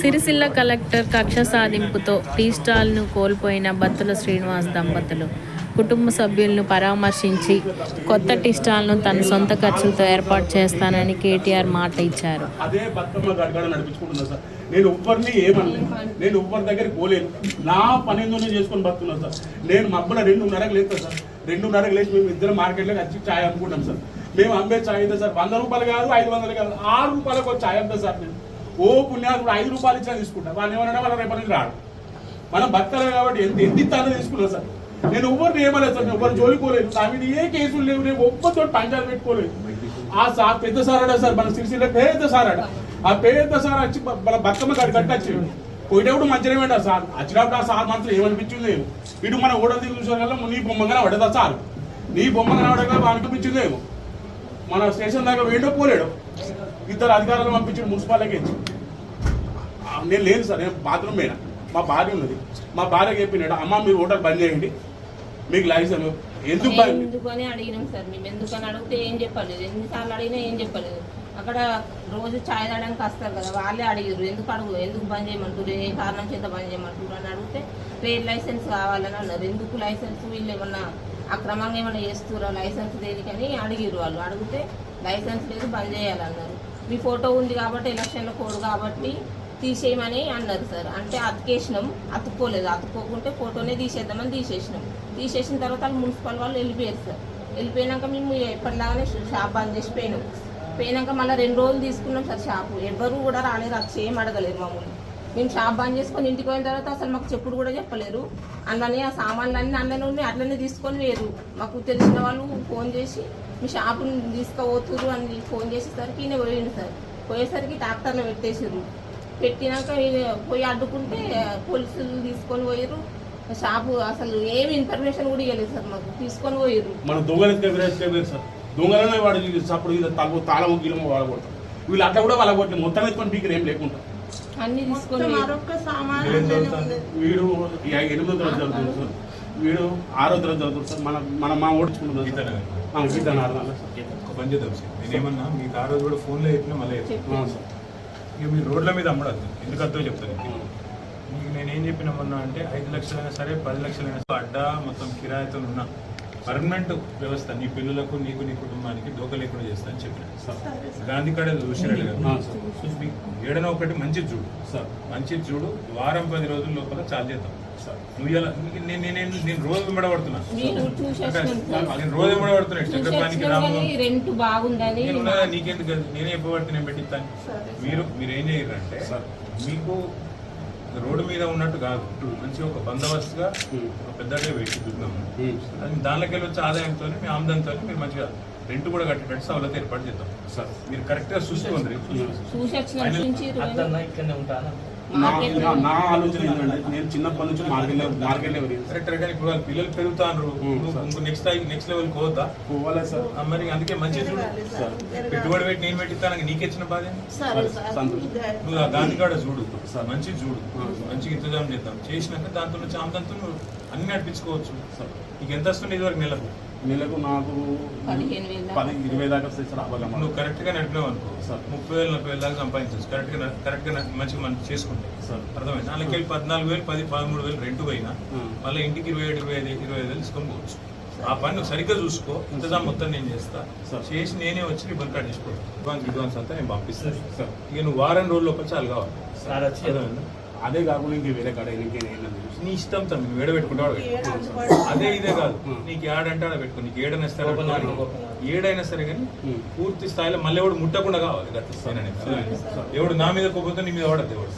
Sircilla collector కక్ష సాధింపుతో tea స్టాల్ను కోల్పోయిన బత్తుల శ్రీనివాస్ దంపతులు కుటుంబ సభ్యులను పరామర్శించి కొత్త టీ స్టాల్ను తన సొంత ఖర్చులతో ఏర్పాటు చేస్తానని కేటీఆర్ మాట ఇచ్చారు. అదే సార్. నేను ఎవ్వరిని ఏమన్నా నేను ఎవ్వరి దగ్గరికి పోలేను. నా పని ఎందుకు నేను చేసుకొని బతున్నాను సార్. నేను మబ్బుల రెండున్నరకు లేదు సార్. రెండున్నరకు లేచి మేము ఇద్దరు మార్కెట్లోకి వచ్చి ఛాయ్ అమ్ముకుంటాం సార్. మేము అమ్మే ఛాయ్ అయితే సార్? వంద రూపాయలు కాదు ఐదు వందలు కాదు ఆరు రూపాయలకు ఛాయ్ అమ్ముతా సార్ నేను. ఓ పుణ్యాలు ఐదు రూపాయలు ఇచ్చినా తీసుకుంటా. వాళ్ళు ఏమన్నా వాళ్ళ రేపటి నుంచి రాడు. మనం బతకాలి కాబట్టి ఎంత ఎంత ఇస్తానో తీసుకున్నా సార్. నేను ఎవరిని ఏమలేదు సార్. ఎవరు జోలికోలేదు నా మీద ఏ కేసులు లేవు. నేను ఒక్కతో పంచాలు పెట్టుకోలేదు. ఆ సార్ పెద్ద సారాడా సార్. మన సిరిసిల్ల పెద్ద సారాడా ఆ పెద్ద సార్ వచ్చి మన బతుకమ్మ గడి కట్టచ్చి పోయేటప్పుడు మంచిగా వేయండి సార్? వచ్చినప్పుడు ఆ సార్ మనసులో ఏమనిపించింది ఇటు మన ఓడలు దిగు చూసారు కదా నీ బొమ్మగా పడదా సార్. నీ బొమ్మగా పడగా అనిపించింది లేవు మన స్టేషన్ దాకా వేయడో పోలేడు. ఇద్దరు అధికారులు పంపించాడు మున్సిపాలిటీకి. ఇచ్చి నేను లేదు సార్ నేను బాత్రూమ్ పోయినా. మా భార్య ఉన్నది. మా భార్యకి చెప్పినాడు అమ్మ మీరు హోటల్ బంద్ చేయండి. మీకు లైసెన్స్ ఎందుకు ఎందుకని అడిగినాం సార్ మేము ఎందుకని అడిగితే ఏం చెప్పలేదు. ఎన్నిసార్లు అడిగినా ఏం చెప్పలేదు. అక్కడ రోజు ఛాయ్ తాగడానికి వస్తారు కదా వాళ్ళే అడిగారు ఎందుకు అడుగు? ఎందుకు బంద్ చేయమంటారు ఏ కారణం చేత బంద్ చేయమంటారు అని అడిగితే ట్రేడ్ లైసెన్స్ కావాలని అన్నారు. ఎందుకు లైసెన్స్? వీళ్ళు ఏమన్నా అక్రమంగా ఏమన్నా చేస్తురా లైసెన్స్ దేనికని? అడిగిరు వాళ్ళు. అడిగితే లైసెన్స్ లేదు బంద్ చేయాలన్నారు. మీ ఫోటో ఉంది కాబట్టి ఎలక్షన్ల కోడ్ కాబట్టి తీసేయమని అన్నారు సార్. అంటే అతికేసినాం అతుక్కోలేదు. అతుక్కోకుంటే ఫోటోనే తీసేద్దామని తీసేసినాం. తీసేసిన తర్వాత వాళ్ళు మున్సిపల్ వాళ్ళు వెళ్ళిపోయారు సార్. వెళ్ళిపోయినాక మేము ఎప్పటిలాగానే షాప్ బంద్ చేసి పోయినాం. పోయినాక మళ్ళీ రెండు రోజులు తీసుకున్నాం సార్ షాపు. ఎవరు కూడా రాలేరు అది సేమ్ అడగలేరు మమ్మల్ని. మేము షాప్ బంద్ చేసుకొని ఇంటికి పోయిన తర్వాత అసలు మాకు చెప్పుడు కూడా చెప్పలేరు. అందులోనే ఆ సామాన్లు అన్నీ అందులోనే ఉన్నాయి అట్లనే తీసుకొని వేరు మాకు తెలిసిన వాళ్ళు ఫోన్ చేసి మీ షాపుని తీసుకుపోతురు అని ఫోన్ చేసేసరికి ఈయన పోయిండు సార్. పోయేసరికి ట్రాక్టర్లో పెట్టేసారు పెట్టినాక పోయి అడ్డుకుంటే పోలీసులు తీసుకొని పోయారు షాపు అసలు ఏమి ఇన్ఫర్మేషన్ కూడా ఇవ్వలేదు సార్ మాకు. తీసుకొని పోయారు మన దొంగలు సార్. దొంగలనే వాడు ఇది తల తాళము గీలము వాడకూడదు వీళ్ళు అట్లా కూడా వాళ్ళ కొట్టి మొత్తం ఎత్తుకొని పీకర్ ఏం లేకుండా. అన్ని తీసుకొని? వీడు ఎనిమిదో తరగతి చదువుతుంది సార్. వీడు ఆరో తరగతి చదువుతుంది సార్. మన మన మా ఓడించుకుంటుంది గీతనగర్. గీత ఆడదాం సార్. ఒక పని చేద్దాం సార్. నేనేమన్నా మీకు ఆ రోజు కూడా ఫోన్లో చెప్పినా మళ్ళీ సార్. ఇక మీరు రోడ్ల మీద అమ్మడద్దు. ఎందుకు అర్థం చెప్తాను మీకు? నేనేం చెప్పిన మొన్న అంటే ఐదు లక్షలైనా సరే పది లక్షలైనా సరే అడ్డా మొత్తం కిరాయితో ఉన్న పర్మనెంట్ వ్యవస్థ నీ పిల్లలకు నీకు నీ కుటుంబానికి దోక లేకుండా చేస్తా అని చెప్పిన. సార్ గాంధీ కాడ చూసినట్టు కదా. ఏడనో ఒకటి మంచి చూడు. సార్. మంచి చూడు. వారం పది రోజుల లోపల చాలు చేద్దాం. నువ్వు ఇలా నేను నేను నేను రోజు వెంబడబడుతున్నా. నేను రోజు వెంబడబడుతున్నా కానీ రెంట్ బాగుందని నీకెందుకు? నేనే చెప్పబడితే నేను పెట్టిస్తాను. మీరు మీరు ఏం చేయరంటే సార్. మీకు రోడ్డు మీద ఉన్నట్టు కాదు. మంచి ఒక బందోబస్తుగా ఉమ్. ఒక పెద్దగా పెట్టి దుర్గము ఉమ్. అది దానిలోకి వెళ్ళి వచ్చే ఆదాయంతో మీ ఆమ్దంతో మీరు మంచిగా రెంట్ కూడా కట్టేటట్టు సవలత ఏర్పాటు చేద్దాం. సార్. మీరు కరెక్ట్గా చూసుకోండి. చూసి ఇక్కడనే ఉంటానా. నా మార్కెట్ ఆలోచన ఏంటంటే నేను చిన్నప్పటి నుంచి మార్కెట్ మార్కెట్ లెవెల్ కరెక్ట్ కానీ ఇప్పుడు వాళ్ళ పిల్లలు పెరుగుతారు. నెక్స్ట్ నెక్స్ట్ లెవెల్ పోతా. పోవాలా సార్? మరి అందుకే మంచి చూడు. సార్ పెట్టుబడి పెట్టి నేను పెట్టిస్తాను బాధ? సరే సార్ సంతోషం. నువ్వు గాంధీ కాడ చూడు. సార్. మంచి చూడు. మంచిగా ఇంతజాం చేద్దాం. చేసినాక దాంతో నుంచి ఆమెదంతో నువ్వు అన్ని నడిపించుకోవచ్చు. సార్. నీకు ఎంత వస్తుంది ఇదివరకు నెలకు. నెలకు నాకు. పది ఇరవై దాకా వస్తాయి సార్ అవగాహన నువ్వు కరెక్ట్గా నడిపినావు అనుకో. సార్. ముప్పై వేలు నలభై వేలు దాకా సంపాదించవచ్చు కరెక్ట్గా కరెక్ట్గా నడి- మంచిగా మనం చేసుకుంటే. సార్. అర్థమైంది? నాలుగు వేలు పద్నాలుగు వేలు పది పదమూడు వేలు రెంట్ పోయినా. మళ్ళీ ఇంటికి ఇరవై ఏడు ఇరవై ఐదు ఇరవై ఐదు వేలు తీసుకొని పోవచ్చు. ఆ పని నువ్వు సరిగ్గా చూసుకో. ఇంతజాం మొత్తం నేను చేస్తా. సార్. చేసి నేనే వచ్చి నీ బంక్ తీసుకోవాలి అడ్వాన్స్ అడ్వాన్స్ అంతా నేను పంపిస్తాను. సార్. ఇక నువ్వు వారం రోజుల లోపల చాలు కావాలి. సార్ వచ్చి అర్థమైందా? అదే కాకుండా ఇంక వేరే కాడ ఇంకేం ఏంటంటే నీ ఇష్టం తమ్మి నువ్వు ఏడ పెట్టుకుంటావు ఆడ పెట్టుకో. అదే ఇదే కాదు. నీకు ఏడంటే ఆడ పెట్టుకో. నీకు ఏడైనా ఇస్తాడు లోపల లోపల. ఏడైనా సరే కానీ. పూర్తి స్థాయిలో మళ్ళీ ఎవడు ముట్టకుండా కావాలి. గత స్థాయి ఎవడు నా మీద కోపంతో నీ మీద వాడద్దు ఎవడు.